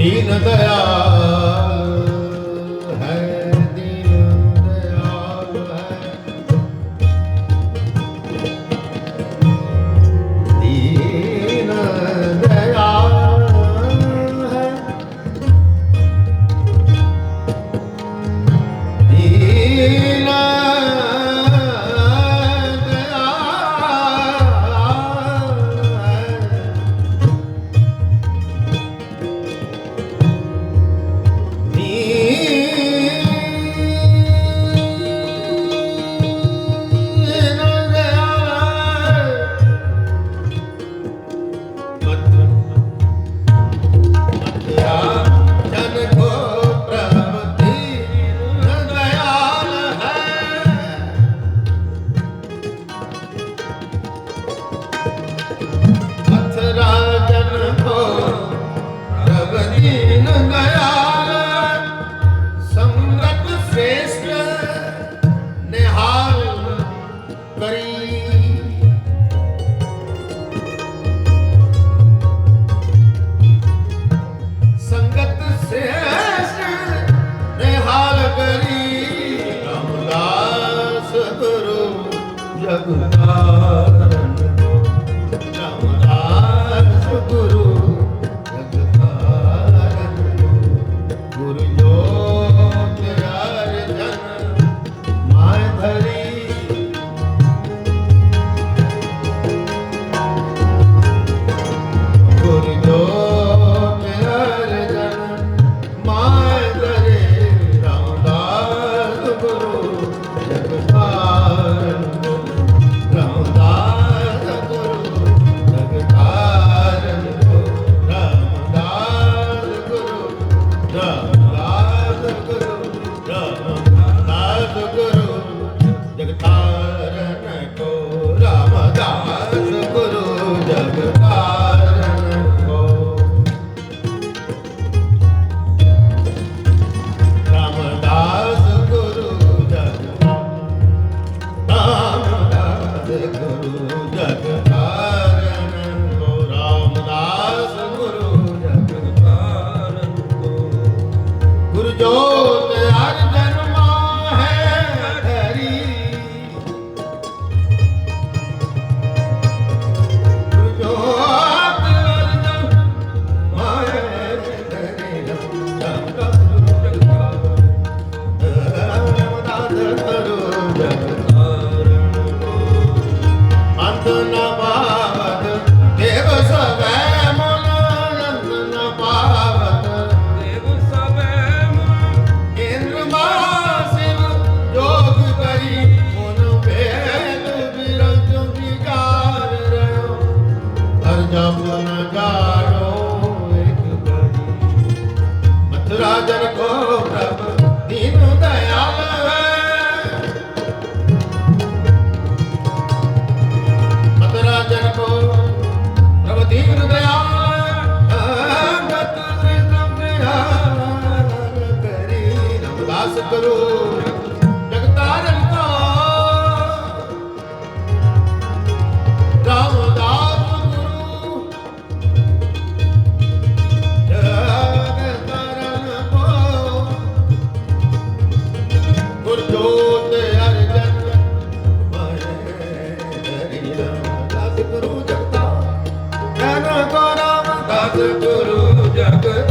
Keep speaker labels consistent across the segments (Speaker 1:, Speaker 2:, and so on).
Speaker 1: दीनदया ਜਬ ਨਗਾਰੋ ਇੱਕ ਬਣੀ ਮਥੁਰਾ ਜਨ ਕੋ ਪ੍ਰਭ ਦੀਨ ਦਇਆਲ ਮਥੁਰਾ ਜਨ ਕੋ ਪ੍ਰਭ ਦੀਨ ਦਇਆਲ ਕਰੋ ਸਤਿਗੁਰੂ ਜਗਤ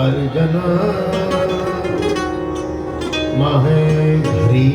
Speaker 1: अर्जना महेन्द्री